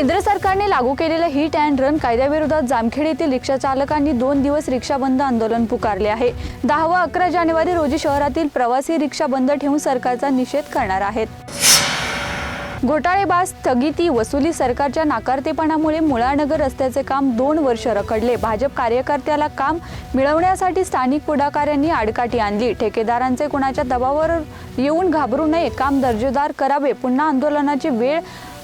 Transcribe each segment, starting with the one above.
केंद्र सरकारने लागू केलेल्या हिट अँड रन कायद्याविरोधात जामखेड येथील रिक्षा चालकांनी दोन दिवस रिक्षा बंद आंदोलन पुकारले आहे. दहा व अकरा जानेवारी रोजी शहरातील प्रवासी रिक्षा बंद ठेवून सरकारचा निषेध करणार आहेत. घोटाळेबाज स्थगिती वसुली सरकारच्या नाकारतेपणामुळे मुळानगर रस्त्याचे काम दोन वर्ष रखडले. भाजप कार्यकर्त्याला काम मिळवण्यासाठी स्थानिक पुढाकाऱ्यांनी आडकाठी आणली. ठेकेदारांचे कुणाच्या दबावावर येऊन घाबरू नये काम दर्जेदार करावे पुन्हा आंदोलनाची वेळ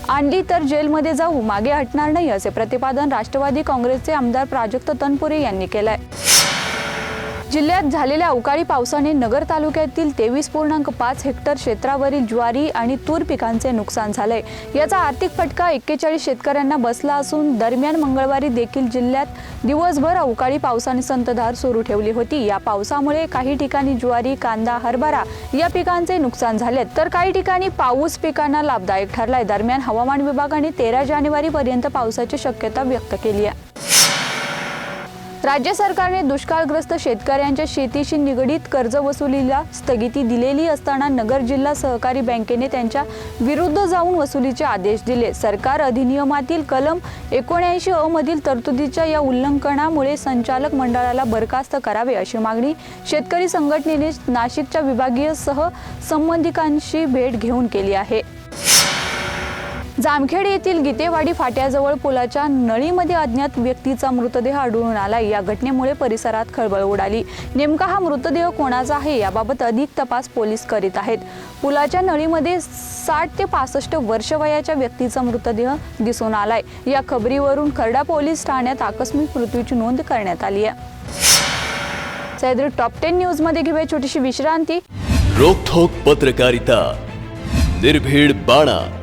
आणली तर जेलमध्ये जाऊ मागे हटणार नाही असे प्रतिपादन राष्ट्रवादी काँग्रेसचे आमदार प्राजक्त तनपुरे यांनी केलंय. जिल्ह्यात झालेल्या अवकाळी पावसाने नगर तालुक्यातील तेवीस पूर्णांक पाच हेक्टर क्षेत्रावरील ज्वारी आणि तूर पिकांचे नुकसान झालंय. याचा आर्थिक फटका एक्केचाळीस शेतकऱ्यांना बसला असून दरम्यान मंगळवारी देखील जिल्ह्यात दिवसभर अवकाळी पावसाने संतधार सुरू ठेवली होती. या पावसामुळे काही ठिकाणी ज्वारी कांदा हरभरा या पिकांचे नुकसान झाले तर काही ठिकाणी पाऊस पिकांना लाभदायक ठरलाय. दरम्यान हवामान विभागाने तेरा जानेवारी पर्यंत पावसाची शक्यता व्यक्त केली आहे. राज्य सरकारने दुष्काळग्रस्त शेतकऱ्यांच्या शेतीशी निगडीत कर्ज वसुलीला स्थगिती दिलेली असताना नगर जिल्हा सहकारी बँकेने त्यांच्या विरुद्ध जाऊन वसुलीचे आदेश दिले. सरकार अधिनियमातील कलम एकोणऐंशी अ मधील तरतुदीच्या या उल्लंघनामुळे संचालक मंडळाला बरखास्त करावे अशी मागणी शेतकरी संघटनेने नाशिकच्या विभागीय सह संबंधिकांशी भेट घेऊन केली आहे. जामखेड येथील गीतेवाडी फाट्याजवळ पुलाच्या नळीमध्ये अज्ञात व्यक्तीचा मृतदेह आढळून आला. या घटनेमुळे परिसरात खळबळ उडाली. नेमका हा मृतदेह कोणाचा आहे याबाबत अधिक तपास पोलीस करीत आहेत. पुलाच्या नळीमध्ये साठ ते पासष्ट वर्ष वयाच्या व्यक्तीचा मृतदेह दिसून आलाय. या खबरीवरून खर्डा पोलीस ठाण्यात आकस्मिक मृत्यूची नोंद करण्यात आली आहे. सह्याद्री टॉप टेन न्यूजमध्ये घेऊया छोटीशी विश्रांती. रोखोक पत्रकारिता. निर्भीड बाणा.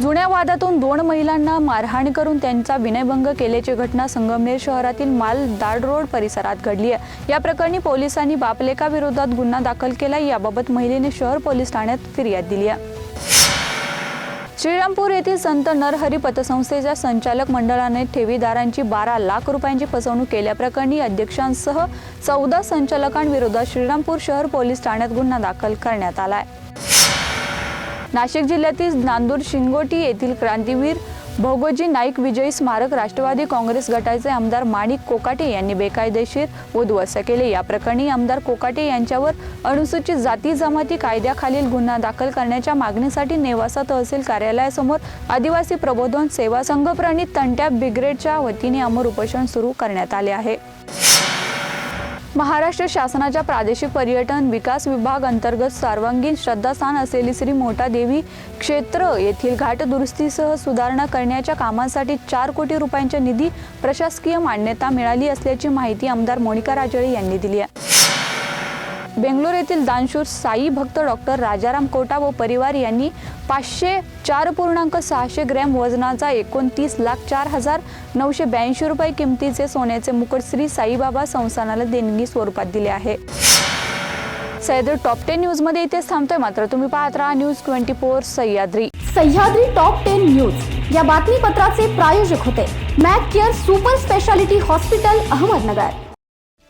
जुन्या वादातून दोन महिलांना मारहाण करून त्यांचा विनयभंग केल्याची घटना संगमनेर शहरातील माल दाड रोड परिसरात घडली आहे. या प्रकरणी पोलिसांनी बापलेकाविरोधात गुन्हा दाखल केला. याबाबत महिलेने शहर पोलीस ठाण्यात फिर्याद दिली आहे. श्रीरामपूर येथील संत नरहरी पतसंस्थेच्या संचालक मंडळाने ठेवीदारांची बारा लाख रुपयांची फसवणूक केल्याप्रकरणी अध्यक्षांसह चौदा संचालकांविरोधात श्रीरामपूर शहर पोलीस ठाण्यात गुन्हा दाखल करण्यात आलाय नाशिक जिल्ह्यातील नांदूर शिंगोटी येथील क्रांतीवीर भोगोजी नाईक विजयी स्मारक राष्ट्रवादी काँग्रेस गटाचे आमदार माणिक कोकाटे यांनी बेकायदेशीर उद्ध्वस्त केले. या प्रकरणी आमदार कोकाटे यांच्यावर अनुसूचित जाती जमाती कायद्याखालील गुन्हा दाखल करण्याच्या मागणीसाठी नेवासा तहसील कार्यालयासमोर आदिवासी प्रबोधन सेवा संघ प्रणित तंट्या ब्रिगेडच्या वतीने अमर उपोषण सुरू करण्यात आले आहे. महाराष्ट्र शासनाच्या प्रादेशिक पर्यटन विकास विभाग अंतर्गत सर्वांगीण श्रद्धास्थान असलेली श्री मोठा देवी क्षेत्र येथील घाट दुरुस्तीसह सुधारणा करण्याच्या कामांसाठी चार कोटी रुपयांच्या निधी प्रशासकीय मान्यता मिळाली असल्याची माहिती आमदार मोनिका राजळे यांनी दिली आहे. बेंगलोर येथील दानशूर साई भक्त डॉक्टर राजाराम कोटा व परिवार यांनी पाचशे चार पूर्णांक सहाशे ग्रॅम वजनाचा एकोणतीस लाख चार हजार नऊशे ब्याऐंशी रुपये किमतीचे सोन्याचे मुकुट श्री साईबाबा संस्थानाला देणगी स्वरूपात दिले आहे. सह्याद्री टॉप टेन न्यूजमध्ये इथेच थांबतोय. मात्र तुम्ही पाहत राहा news twenty four Sahyadri. Sahyadri top ten news. या बातमीपत्राचे प्रायोजक होते. Mac Care super speciality hospital Ahmednagar.